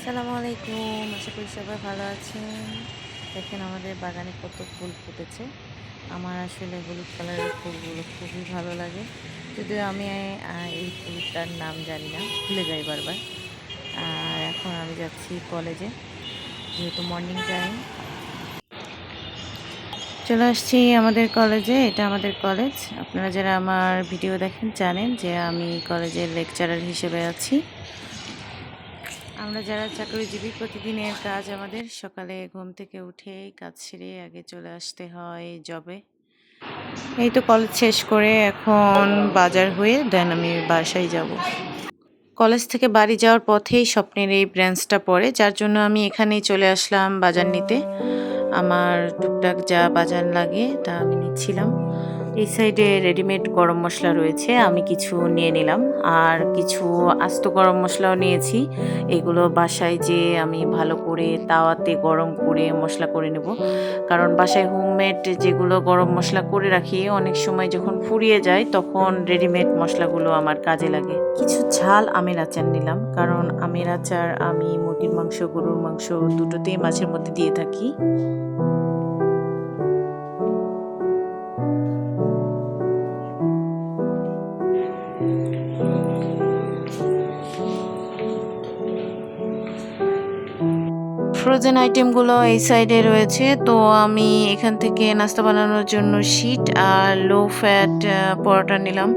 আসসালামু আলাইকুম, আশা করি সবাই ভালো আছেন। দেখেন আমাদের বাগানে কত ফুল ফুটেছে। আমার আসলে হলুদ কালারের ফুলগুলো খুবই ভালো লাগে। যদিও আমি এই ফুলটার নাম জানি না, ভুলে যাই বারবার। আর এখন আমি যাচ্ছি কলেজে, যেহেতু মর্নিং টাইম চলে আসছি আমাদের কলেজে, এটা আমাদের কলেজ। আপনারা যারা আমার ভিডিও দেখেন, জানেন যে আমি কলেজের লেকচারার হিসেবে আছি। আমরা যারা চাকরিজীবী, প্রতিদিনের কাজ আমাদের সকালে ঘুম থেকে উঠে কাজ সেরে আগে চলে আসতে হয় জবে এই তো কলেজ শেষ করে এখন বাজার হয়ে দেন আমি বাসায় যাব। কলেজ থেকে বাড়ি যাওয়ার পথেই স্বপ্নের এই ব্রাঞ্চটা পড়ে, যার জন্য আমি এখানেই চলে আসলাম বাজার নিতে। আমার টুকটাক যা বাজার লাগে তা আমি নিচ্ছিলাম। এই সাইডে রেডিমেড গরম মশলা রয়েছে, আমি কিছু নিয়ে নিলাম। আর কিছু আস্ত গরম মশলাও নিয়েছি। এগুলো বাসায় যে আমি ভালো করে তাওয়াতে গরম করে মশলা করে নেব। কারণ বাসায় হোমমেড যেগুলো গরম মশলা করে রাখি, অনেক সময় যখন ফুরিয়ে যায়, তখন রেডিমেড মশলাগুলো আমার কাজে লাগে। কিছু ঝাল আমের আচার নিলাম, কারণ আমের আচার আমি মুরগির মাংস, গরুর মাংস দুটোতেই মাছের মধ্যে দিয়ে থাকি। ফ্রোজেন আইটেমগুলো এই সাইডে রয়েছে। তো আমি এখান থেকে নাস্তা বানানোর জন্য শিট আর লো ফ্যাট পরোটা নিলাম।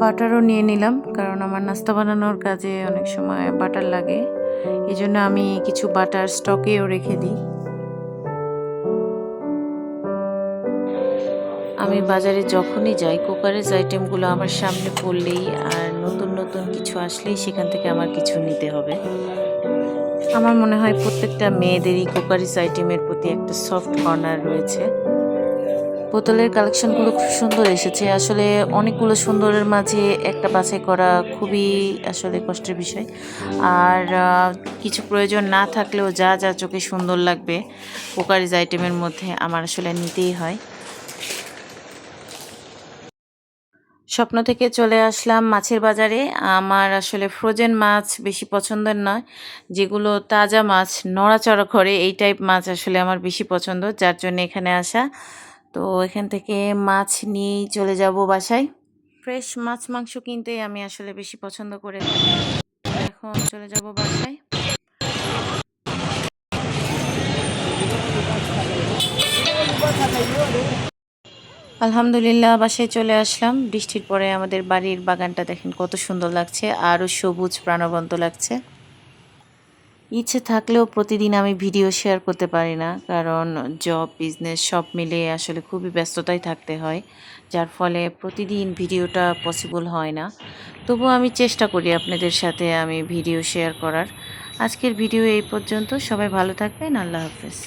বাটারও নিয়ে নিলাম, কারণ আমার নাস্তা বানানোর কাজে অনেক সময় বাটার লাগে। এই জন্য আমি কিছু বাটার স্টকেও রেখে দিই। আমি বাজারে যখনই যাই কুকারেজ আইটেমগুলো আমার সামনে পড়লেই আর নতুন নতুন কিছু আসলেই সেখান থেকে আমার কিছু নিতে হবে। আমার মনে হয় প্রত্যেকটা মেয়েদেরই কুকারিজ আইটেমের প্রতি একটা সফট কর্নার রয়েছে। বোতলের কালেকশনগুলো খুব সুন্দর এসেছে। আসলে অনেকগুলো সুন্দরের মাঝে একটা বাছাই করা খুবই আসলে কষ্টের বিষয়। আর কিছু প্রয়োজন না থাকলেও যা যা চোখে সুন্দর লাগবে কুকারিজ আইটেমের মধ্যে আমার আসলে নিতেই হয়। স্বপ্ন থেকে চলে আসলাম মাছের বাজারে। আমার আসলে ফ্রোজেন মাছ বেশি পছন্দের নয়। যেগুলো তাজা মাছ, নড়াচড়া করে, এই টাইপ মাছ আসলে আমার বেশি পছন্দ, যার জন্য এখানে আসা। তো এখান থেকে মাছ নিয়েই চলে যাব বাসায়। ফ্রেশ মাছ মাংস কিনতেই আমি আসলে বেশি পছন্দ করে এখন চলে যাব বাসায়। আলহামদুলিল্লাহ, বাসায় চলে আসলাম। বৃষ্টির পরে আমাদের বাড়ির বাগানটা দেখেন কত সুন্দর লাগছে, আরও সবুজ, প্রাণবন্ত লাগছে। ইচ্ছে থাকলেও প্রতিদিন আমি ভিডিও শেয়ার করতে পারি না, কারণ জব বিজনেস সব মিলে আসলে খুবই ব্যস্ততায় থাকতে হয়, যার ফলে প্রতিদিন ভিডিওটা পসিবল হয় না। তবুও আমি চেষ্টা করি আপনাদের সাথে আমি ভিডিও শেয়ার করার। আজকের ভিডিও এই পর্যন্ত। সবাই ভালো থাকবেন। আল্লাহ হাফেজ।